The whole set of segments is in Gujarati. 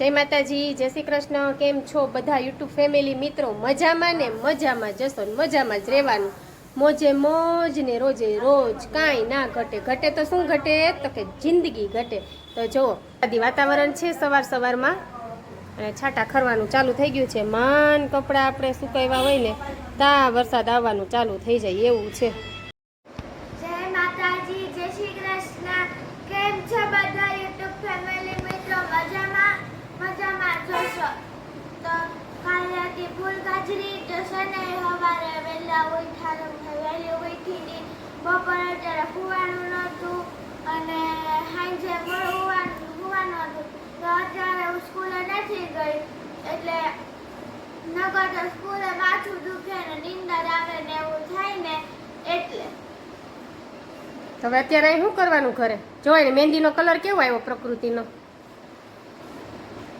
જય માતાજી, જય શ્રી કૃષ્ણ. કેમ છો બધા યુટ્યુબ ફેમિલી મિત્રો? મજામાં ને મજામાં જશો ને મજામાં જ રહેવાનું. મોજે મોજ ને રોજે રોજ કાંઈ ના ઘટે. ઘટે તો શું ઘટે? તો કે જિંદગી ઘટે. તો જુઓ, આદિ વાતાવરણ છે સવાર સવારમાં. અને છાંટા ખરવાનું ચાલુ થઈ ગયું છે. માન કપડાં આપણે સુકાવ્યા હોય ને, તા વરસાદ આવવાનું ચાલુ થઈ જાય એવું છે જય માતાજી જય શ્રી કૃષ્ણ કેમ છો બધા યુટ્યુબ ફેમિલી મિત્રો મજામાં મજામાં જોશો તો કાલે હતી ફૂલ ગાજરી તો છે ને સવારે વહેલા ઉઠાનું વહેલી ઉઠીને અત્યારે નહોતું અને સાંજે પણ હુવાનું હુવાનું હતું. તો અત્યારે હું સ્કૂલે નથી ગઈ એટલે નગર તો સ્કૂલે માથું દુખે ને નિંદર આવે ને એવું થાય ને એટલે. હવે અત્યારે શું કરવાનું ઘરે? જોવાય ને મહેંદીનો કલર કેવો આવ્યો પ્રકૃતિનો?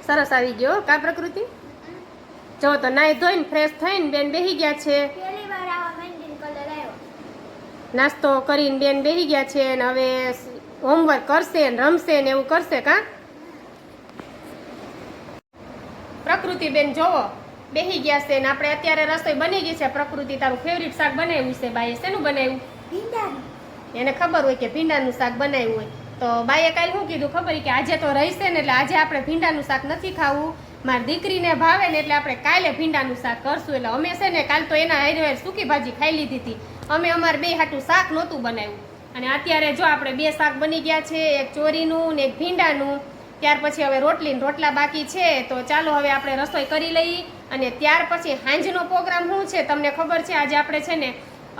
સરસ આવી ગયો કા પ્રકૃતિ? જો તો નાઈ ધોઈને ફ્રેશ થઈને બેન બેહી ગયા છે પહેલી વાર આવા મહેંદી કલર આવ્યો નાસ્તો કરીને બેન બેહી ગયા છે ને હવે હોમવર્ક કરશે ને રમશે ને એવું કરશે કા? પ્રકૃતિ બેન જોવો. બેહી ગયા છે ને આપણે અત્યારે રસોઈ બની ગઈ છે. પ્રકૃતિ તારું ફેવરિટ શાક બનાવ્યું છે બાઈએ. શેનું બનાવ્યું? ભીંડાનું. એને ખબર હોય કે ભીંડાનું શાક બનાવ્યું હોય. તો બાઈએ કાલે શું કીધું ખબર કે આજે તો રહેશે ને એટલે આજે આપણે ભીંડાનું શાક નથી ખાવું. મારી દીકરીને ભાવે ને એટલે આપણે કાલે ભીંડાનું શાક કરશું. એટલે અમે છે ને કાલ તો એના હારે સૂકી ભાજી ખાઈ લીધી હતી. અમે અમારે બે હાટું શાક નહોતું બનાવ્યું. અને અત્યારે જો આપણે બે શાક બની ગયા છે એક ચોરીનું ને એક ભીંડાનું ત્યાર પછી હવે રોટલી રોટલા બાકી છે તો ચાલો હવે આપણે રસોઈ કરી લઈએ અને ત્યાર પછી હાંજનો પ્રોગ્રામ શું છે તમને ખબર છે? આજે આપણે છે ને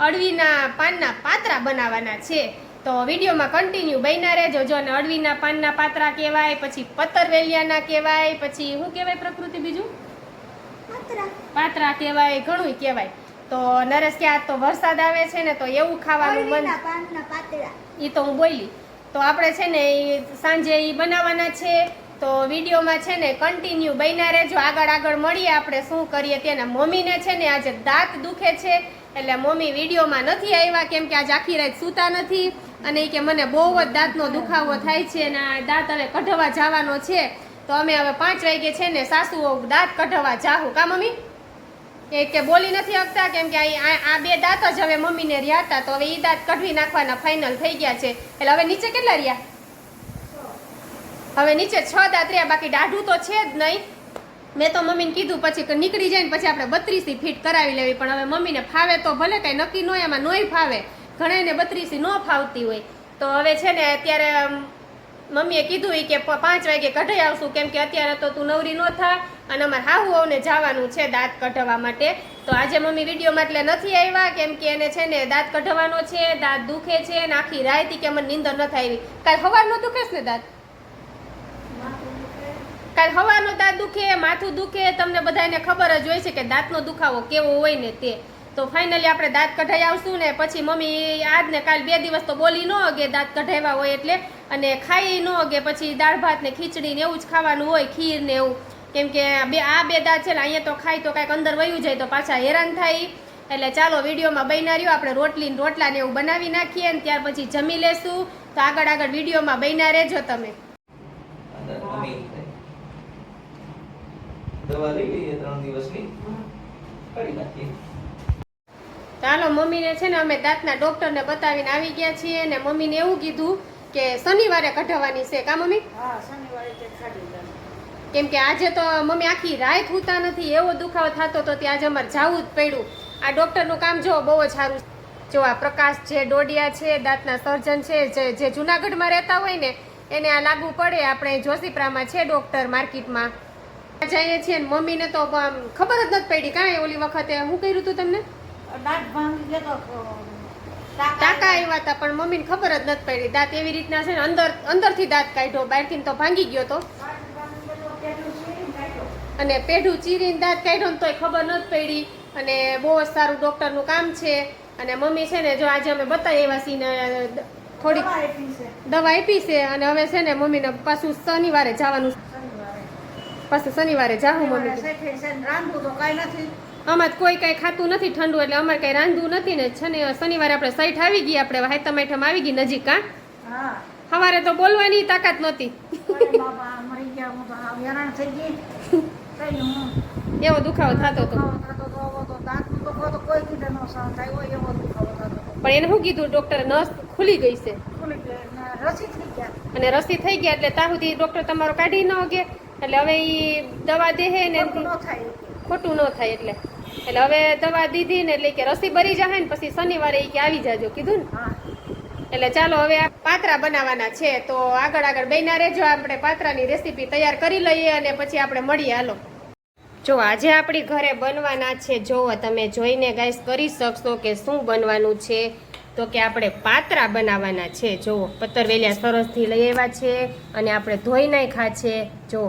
અળવીના પાનના પાત્રા બનાવવાના છે. તો વિડીયોમાં કન્ટિન્યુ બન્યા રહેજો. જો ને અળવીના પાનના પાત્રા કહેવાય પછી પતરવેલિયાના કહેવાય પછી શું કહેવાય પ્રકૃતિ બીજું? પાત્રા. પાત્રા કહેવાય ઘણું કહેવાય. તો નરેશ કે આજ તો વરસાદ આવે છે ને તો એવું ખાવાનું પાતળા. એ તો હું બોલી તો આપણે છે ને એ સાંજે એ બનાવવાના છે. તો વિડીયોમાં છે ને કન્ટિન્યુ બન્યા રહેજો. આગળ આગળ મળીએ આપણે શું કરીએ તેના મમ્મીને છે ને આજે દાંત દુખે છે. એટલે મમ્મી વિડીયોમાં નથી આવ્યા કેમ કે આજે આખી રાત સૂતા નથી. અને એ કે મને બહુ જ દાંતનો દુખાવો થાય છે અને દાંત હવે કઢવા જવાનો છે. તો અમે હવે પાંચ વાગે છે ને સાસુઓ દાંત કઢવા જાહું. કા મમ્મી? એ કે બોલી નથી શકતા કેમ કે આ બે દાંત જ હવે મમ્મીને રહ્યા હતા, તો હવે એ દાંત કઢવી નાખવાના ફાઇનલ થઈ ગયા છે. એટલે હવે નીચે કેટલા રહ્યા? હવે નીચે છ દાંત રહ્યા, બાકી દાઢું તો છે જ નહીં. મેં તો મમ્મીને કીધું પછી કે નીકળી જાય ને પછી આપણે બત્રીસી ફીટ કરાવી લેવી, પણ હવે મમ્મીને ફાવે તો ભલે કાંઈ નક્કી ન એમાં નોય ફાવે. ઘણાને બત્રીસી ન ફાવતી હોય. તો હવે છે ને અત્યારે મમ્મીએ કીધું કે પાંચ વાગે કઢાઈ આવશું, કેમ કે અત્યારે તો તું નવરી ન થા. અને અમારે હાહુઓને જવાનું છે દાંત કઢાવવા માટે. તો આજે મમ્મી વિડીયોમાં એટલે નથી આવ્યા, કેમ કે એને છે ને દાંત કઢાવવાનો છે, દાંત દુખે છે, ને આખી રાયતી કે અમને નીંદર નથી આવી. કાલ સવારનો દુખે છે ને દાંત? કાલ હવાનો દાંત દુખે, માથું દુખે, તમને બધાને ખબર જ હોય છે કે દાંતનો દુખાવો કેવો હોય ને તે. તો ફાઇનલી આપણે દાંત કઢાઈ આવશું ને પછી મમ્મી આજ ને કાલ બે દિવસ તો બોલી ન અગે દાંત કઢાવ્યા હોય એટલે. અને ખાઈ ન અગે પછી દાળ ભાત ને ખીચડી ને એવું જ ખાવાનું હોય, ખીર ને એવું. કેમ કે બે આ બે દાંત છે ને અહીંયા તો ખાય તો કાંઈક અંદર વયું જાય તો પાછા હેરાન થાય. એટલે ચાલો વિડીયોમાં બન્યા રહ્યો. આપણે રોટલી રોટલાને રોટલા ને એવું બનાવી નાખીએ ને ત્યાર પછી જમી લેશું. તો આગળ આગળ વિડીયોમાં બન્યા રહેજો તમે. ચાલો મમ્મીને છે ને અમે દાંતના ડોક્ટરને બતાવીને આવી ગયા છીએ ને મમ્મીને એવું કીધું કે શનિવારે કઢાવવાની છે. કા મમ્મી? હા શનિવારે કેમ કે આજે તો મમ્મી આખી રાત હોતા નથી એવો દુખાવો થતો તો ત્યાં આજે અમારે જવું જ પડ્યું. આ ડોક્ટરનું કામ જો બહુ જ સારું જો આ પ્રકાશ છે ડોડિયા છે દાંતના સર્જન છે જે જે જુનાગઢમાં રહેતા હોય ને એને આ લાગુ પડે. આપણે જોશીપરામાં છે ડૉક્ટર માર્કેટમાં. જઈએ છીએ ને મમ્મીને તો ખબર જ નથી પડી. કાંઈ ઓલી વખતે હું કર્યું હતું તમને? ટાંકા આવ્યા. હતા પણ મમ્મીને ખબર જ નથી પડી. દાંત એવી રીતના છે ને અંદર અંદરથી દાંત કાઢ્યો. બહારથી તો ભાંગી ગયો તો. અને પેઢું ચીરીને દાંત કાઢ્યો ને તોય ખબર નથી પડી. અને બહુ જ સારું ડૉક્ટરનું કામ છે. અને મમ્મી છે ને જો આજે અમે બતાવી એવા સીને થોડીક દવા આપી છે. અને હવે છે ને મમ્મીને પાછું શનિવારે જવાનું. પાછું શનિવારે જાવું મમ્મી રાંધવું તો કાંઈ નથી. અમારે કોઈ કાંઈ ખાતું નથી ઠંડુ એટલે અમારે કાંઈ રાંધવું નથી ને. છે ને શનિવારે આપણે સાઈઠ આવી ગઈ આપણે હાઈતમ આઈટમ આવી ગઈ નજીક હા? સવારે તો બોલવાની તાકાત નહોતી. એવો દુખાવો થતો હતો. પણ એને શું કીધું? ડોક્ટરે નસ ખુલી ગઈ છે. ખુલી રસી થઈ ગયા. અને રસી થઈ ગયા એટલે ત્યાં સુધી ડોક્ટર તમારો કાઢી ન કે એટલે હવે એ દવા દેહે ને ખોટું ન થાય ખોટું ન થાય એટલે. એટલે હવે દવા દીધી ને એટલે કે રસી ભરી જાય ને પછી શનિવારે એ કે આવી જાજો કીધું ને? એટલે ચાલો હવે આ પાત્રા બનાવવાના છે તો આગળ આગળ બન્યા રહેજો આપણે પાત્રાની રેસીપી તૈયાર કરી લઈએ અને પછી આપણે મળીએ હાલો. જો આજે આપણી ઘરે બનવાના છે જુઓ તમે જોઈને ગાઈસ કરી શકશો કે શું બનવાનું છે? તો કે આપણે પાત્રા બનાવવાના છે જુઓ પત્તરવેલિયા સરસથી લઈ આવ્યા છે અને આપણે ધોઈ નાખ્યા છે, જો.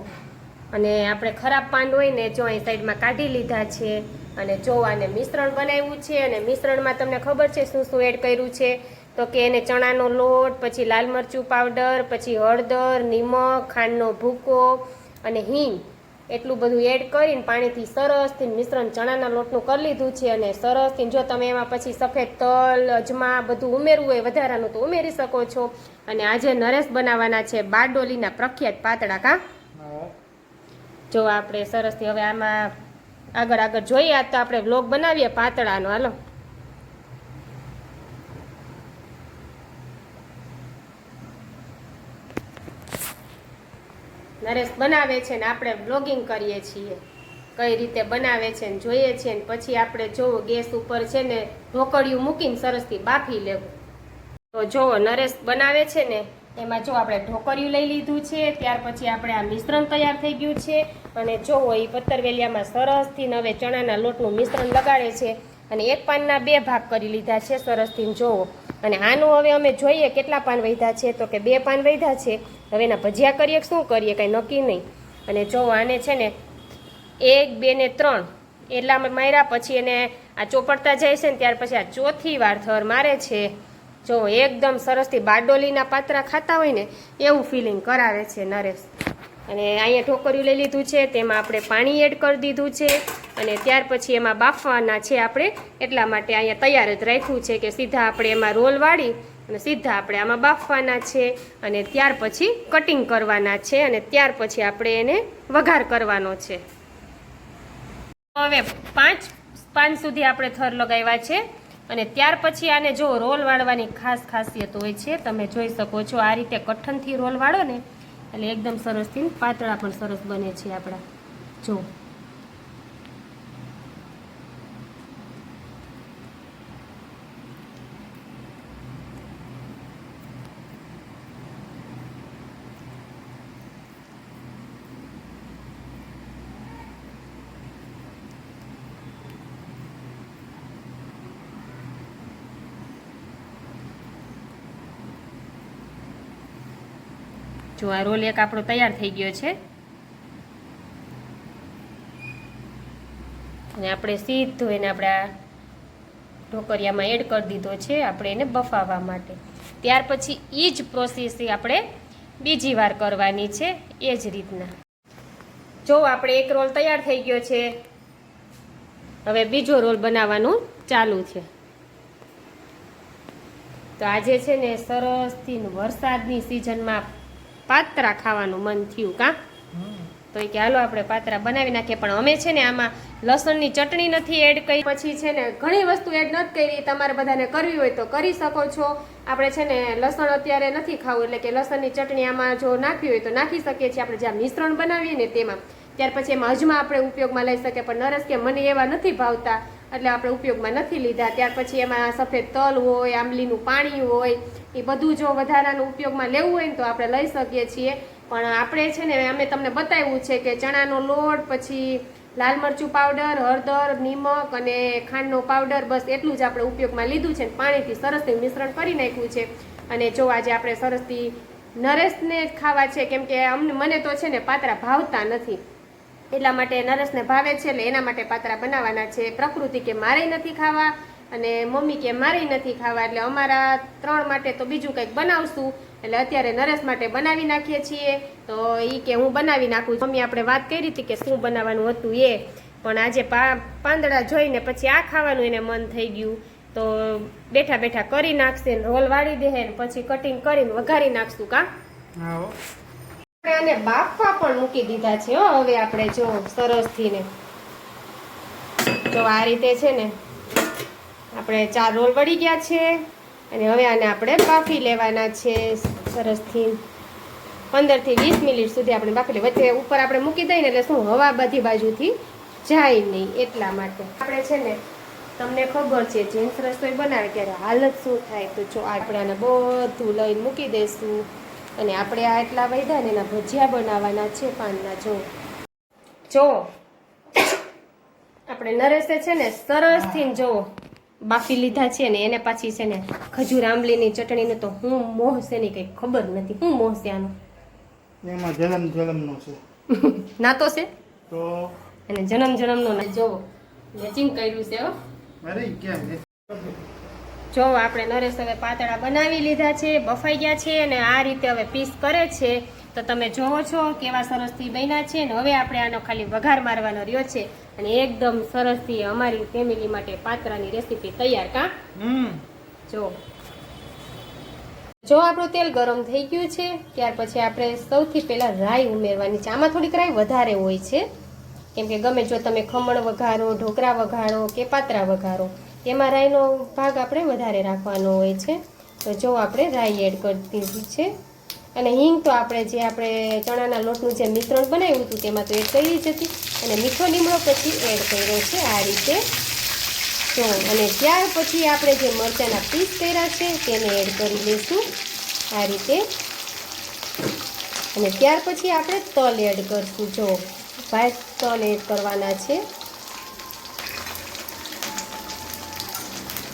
અને આપણે ખરાબ પાન હોય ને જો અહીં સાઈડમાં કાઢી લીધા છે અને જો આને મિશ્રણ બનાવ્યું છે અને મિશ્રણમાં તમને ખબર છે શું શું એડ કર્યું છે? તો કે એને ચણાનો લોટ, પછી લાલ મરચું પાવડર પછી હળદર, નિમક, ખાંડનો ભૂકો અને હિંગ. એટલું બધું એડ કરીને પાણીથી સરસથી મિશ્રણ ચણાના લોટનું કરી લીધું છે અને સરસથી જો તમે એમાં પછી સફેદ તલ અજમા બધું ઉમેરવું હોય વધારાનું તો ઉમેરી શકો છો. અને આજે નરેશ બનાવવાના છે બારડોલીના પ્રખ્યાત પાતળા કા? જો આપણે સરસથી હવે આમાં આગળ આગળ જોઈએ આજ તો આપણે વ્લોગ બનાવીએ પાતળાનો. હાલો. નરેશ બનાવે છે ને આપણે બ્લોગિંગ કરીએ છીએ. કઈ રીતે બનાવે છે ને જોઈએ છીએ ને પછી આપણે જોવો ગેસ ઉપર છે ને ઢોકળિયું મૂકીને સરસથી બાફી લેવું. તો જોવો નરેશ બનાવે છે ને, એમાં જો આપણે ઢોકળિયું લઈ લીધું છે, ત્યાર પછી આપણે આ મિશ્રણ તૈયાર થઈ ગયું છે. અને જોવો એ પત્તરવેલિયામાં સરસથી હવે ચણાના લોટનું મિશ્રણ લગાડે છે. અને એક પાનના બે ભાગ કરી લીધા છે સરસથી જોવો અને આનું હવે અમે જોઈએ કેટલા પાન વૈધા છે, તો કે બે પાન વૈધા છે. હવે એના ભજીયા કરીએ કે શું કરીએ, કાંઈ નક્કી નહીં. અને જો આને છે ને એક, બે ને ત્રણ એટલા માર્યા, પછી એને આ ચોપડતા જાય છે ને ત્યાર પછી આ ચોથી વાર થર મારે છે. જો એકદમ સરસથી બારડોલીના પાત્રા ખાતા હોય ને, એવું ફિલિંગ કરાવે છે નરેશ. અને અહીંયા ઠોકર્યું લઈ લીધું છે, તેમાં આપણે પાણી એડ કરી દીધું છે. અને ત્યાર પછી એમાં બાફવાના છે આપણે. એટલા માટે અહીંયા તૈયાર જ રાખ્યું છે કે સીધા આપણે એમાં રોલ વાળી અને સીધા આપણે આમાં બાફવાના છે અને ત્યાર પછી કટિંગ કરવાના છે અને ત્યાર પછી આપણે એને વઘાર કરવાનો છે. હવે પાંચ પાંચ સુધી આપણે થર લગાવ્યા છે અને ત્યાર પછી આને જો રોલ વાળવાની ખાસ ખાસિયત હોય છે, તમે જોઈ શકો છો આ રીતે કઠણથી રોલ વાળો ને, એટલે એકદમ સરસથી પાતળા પણ સરસ બને છે આપણા. જો. જો આ રોલ એક આપણો તૈયાર થઈ ગયો છે. અને આપણે સીધો એને આપણે આ ઢોકરિયામાં એડ કરી દીધો છે, આપણે એને બફાવવા માટે. ત્યાર પછી એ જ પ્રોસેસ આપણે બીજી વાર કરવાની છે, એ જ રીતના. જો આપણે એક રોલ તૈયાર થઈ ગયો છે, હવે બીજો રોલ બનાવવાનું ચાલુ છે. તો આજે છે ને સરસથી વરસાદની સિઝનમાં પાત્રા ખાવાનું મન થયું કા? તો એ કે હાલો આપણે પાત્રા બનાવી નાખીએ. પણ અમે છે ને આમાં લસણની ચટણી નથી એડ કરી. પછી છે ને ઘણી વસ્તુ એડ નથી કરી. તમારે બધાને કરવી હોય તો કરી શકો છો. આપણે છે ને લસણ અત્યારે નથી ખાવું, એટલે કે લસણની ચટણી આમાં જો નાખવી હોય તો નાખી શકીએ છીએ. આપણે જ્યાં મિશ્રણ બનાવીએ ને તેમાં. ત્યાર પછી એમાં અજમા આપણે ઉપયોગમાં લઈ શકીએ. પણ નરસ કે મને એવા નથી ભાવતા. એટલે આપણે ઉપયોગમાં નથી લીધા. ત્યાર પછી એમાં સફેદ તલ હોય, આંબલીનું પાણી હોય, એ બધું જો વધારાનું ઉપયોગમાં લેવું હોય ને તો આપણે લઈ શકીએ છીએ. પણ આપણે છે ને, અમે તમને બતાવ્યું છે કે ચણાનો લોટ, પછી લાલ મરચું પાવડર, હળદર, નિમક અને ખાંડનો પાવડર, બસ એટલું જ આપણે ઉપયોગમાં લીધું છે પાણીથી સરસથી મિશ્રણ કરી નાખ્યું છે. અને જો આજે આપણે સરસથી નરેશને જ ખાવા છે, કેમ કે અમને, મને તો છે ને પાત્રા ભાવતા નથી. એટલા માટે નરસને ભાવે છે એટલે એના માટે પાતરા બનાવવાના છે. પ્રકૃતિ કે મારે નથી ખાવા અને મમ્મી કે મારે નથી ખાવા, એટલે અમારા ત્રણ માટે તો બીજું કંઈક બનાવશું. એટલે અત્યારે નરેશ માટે બનાવી નાખીએ છીએ. તો એ કે હું બનાવી નાખું. મમ્મી આપણે વાત કરી હતી કે શું બનાવવાનું હતું એ. પણ આજે પાંદડા જોઈને પછી આ ખાવાનું એને મન થઈ ગયું. તો બેઠા બેઠા કરી નાખશે રોલ વાળી દે પછી કટિંગ કરીને વઘારી નાખશું કા? હા. આપણે આને બાફવા પણ મૂકી દીધા છે, હો. હવે આપણે જો સરસથી ને તો આ રીતે છે ને, આપણે ચાર રોલ વળી ગયા છે અને હવે આને આપણે બાફી લેવાના છે સરસથી પંદરથી વીસ મિનિટ સુધી આપણે બાફી લઈએ વચ્ચે ઉપર આપણે મૂકી દઈએ એટલે શું, હવા બધી બાજુથી જાય નહીં એટલા માટે. આપણે છે ને, તમને ખબર છે, જેન્ટ્સ રસોઈ બનાવે ત્યારે હાલત શું થાય તો જો આપણે આને બધું લઈને મૂકી દઈશું. અને આપણે આ એટલા વૈધા ને એના ભજીયા બનાવવાના છે પાનના જો. જો. આપણે નરેશે છે ને સરસથી જો બાફી લીધા છે ને એને પાછી છે ને ખજૂર આંબલીની ચટણીનું તો હું મોહ છે ને કંઈ ખબર નથી. હું મોહ છે આનો? એમાં જલમ જલમનો છે. ના તો છે? તો? અને જન્મ જન્મનો ના જો. મેચિંગ કર્યું છે હો. અરે કેમ? જો આપણે નરેશ હવે પાતળા બનાવી લીધા છે બફાઈ ગયા છે અને આ રીતે હવે પીસ કરે છે તો તમે જોવો છો કેવા સરસથી બન્યા છે ને હવે આપણે આનો ખાલી વઘાર મારવાનો રહ્યો છે અને એકદમ સરસથી અમારી ફેમિલી માટે પાતરાની રેસીપી તૈયાર કા? હમ. જો. જો આપણું તેલ ગરમ થઈ ગયું છે ત્યાર પછી આપણે સૌથી પહેલાં રાઈ ઉમેરવાની છે. આમાં થોડીક રાઈ વધારે હોય છે. કેમ કે ગમે જો તમે ખમણ વઘારો ઢોકળા વઘારો કે પાતરા વઘારો એમાં રાઈનો ભાગ આપણે વધારે રાખવાનો હોય છે. તો જો આપણે રાઈ એડ કરી દીધી છે. અને હિંગ તો આપણે જે આપણે ચણાના લોટનું જે મિશ્રણ બનાવ્યું હતું તેમાં તો એડ કરી જ હતી. અને મીઠો લીમડો પછી એડ કર્યો છે આ રીતે. તો અને ત્યાર પછી આપણે જે મરચાંના પીસ કર્યા છે તેને એડ કરી લઈશું. આ રીતે. અને ત્યાર પછી આપણે તલ એડ કરશું. જો ભાઈ તલ એડ કરવાના છે.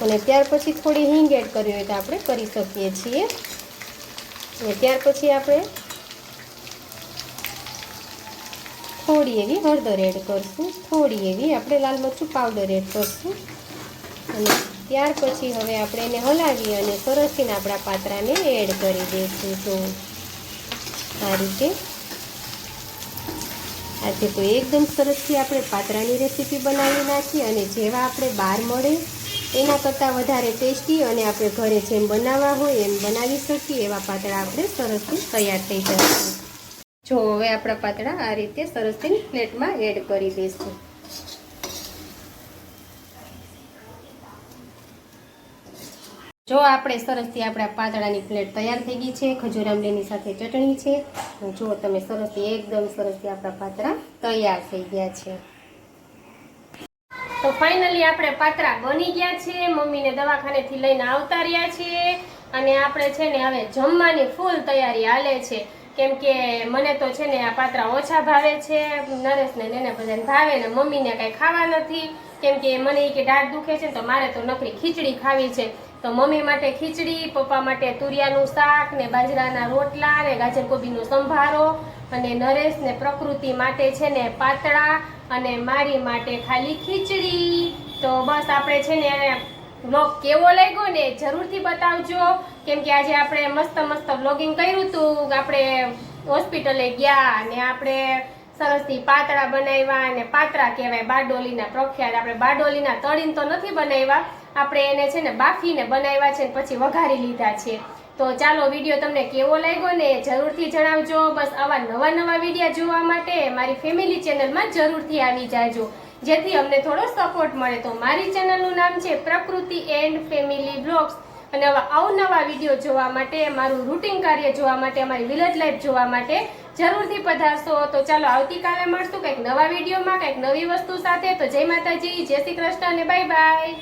અને ત્યાર પછી થોડી હિંગ એડ કરવી હોય તો આપણે કરી શકીએ છીએ. અને ત્યાર પછી આપણે થોડી એવી હળદર એડ કરશું. થોડી એવી આપણે લાલ મરચું પાવડર એડ કરશું. અને ત્યાર પછી હવે આપણે એને હલાવી અને સરસથીને આપણા પાત્રાને એડ કરી દઈશું. તો આ રીતે આજે તો એકદમ સરસથી આપણે પાત્રાની રેસીપી બનાવી નાખી અને જેવા આપણે બહાર મળે એના કરતાં વધારે ટેસ્ટી અને આપણે ઘરે જેમ બનાવવા હોય એમ બનાવી શકીએ એવા પાતળા આપણે સરસથી તૈયાર થઈ જશે. જો હવે આપણા પાતળા આ રીતે સરસથી પ્લેટમાં એડ કરી દઈશું. જો આપણે સરસથી આપણા પાતળાની પ્લેટ તૈયાર થઈ ગઈ છે ખજૂર આંબલીની સાથે ચટણી છે, જો તમે સરસથી, એકદમ સરસથી આપણા પાતળા તૈયાર થઈ ગયા છે. તો ફાઇનલી આપણે પાત્રા બની ગયા છે. મમ્મીને દવાખાનેથી લઈને આવતા રહ્યા છીએ અને આપણે છે ને હવે જમવાની ફૂલ તૈયારી હાલે છે. કેમ કે મને તો છે ને આ પાત્રા ઓછા ભાવે છે. નરેશને એને બધાને ભાવે ને મમ્મીને કાંઈ ખાવા નથી. કેમ કે મને કે દાઢ દુખે છે તો મારે તો નકરી ખીચડી ખાવી છે. તો મમ્મી માટે ખીચડી, પપ્પા માટે તુરિયાનું શાક ને બાજરાના રોટલા ને ગાજર કોબીનો સંભારો. અને નરેશ ને પ્રકૃતિ માટે છે ને પાતળા અને મારી માટે ખાલી ખીચડી. તો બસ આપણે છે ને વ્લોગ કેવો લાગ્યો ને જરૂરથી બતાવજો. કેમ કે આજે આપણે મસ્ત મસ્ત વ્લોગિંગ કર્યું હતું. આપણે હોસ્પિટલે ગયા અને આપણે સરસથી પાતળા બનાવ્યા અને પાતળા કહેવાય બારડોલીના પ્રખ્યાત. આપણે બારડોલીના તળીને તો નથી બનાવ્યા. આપણે એને છે ને બાફીને બનાવ્યા છે પછી વઘારી લીધા છે. તો ચાલો વીડિયો તમને કેવો લાગ્યો ને જરૂરથી જણાવજો. બસ આવા નવા નવા વીડિયો જોવા માટે મારી ફેમિલી ચેનલમાં જરૂરથી આવી જાજો. જેથી અમને થોડો સપોર્ટ મળે. તો મારી ચેનલનું નામ છે પ્રકૃતિ એન્ડ ફેમિલી બ્લોગ્સ. અને અવનવા વીડિયો જોવા માટે, મારું રૂટિન કાર્ય જોવા માટે અમારી વિલેજ લાઈફ જોવા માટે જરૂરથી પધારશો. તો ચાલો આવતીકાલે મળશું કંઈક નવા વિડીયોમાં, કંઈક નવી વસ્તુ સાથે. તો જય માતાજી, જય શ્રી કૃષ્ણ અને બાય બાય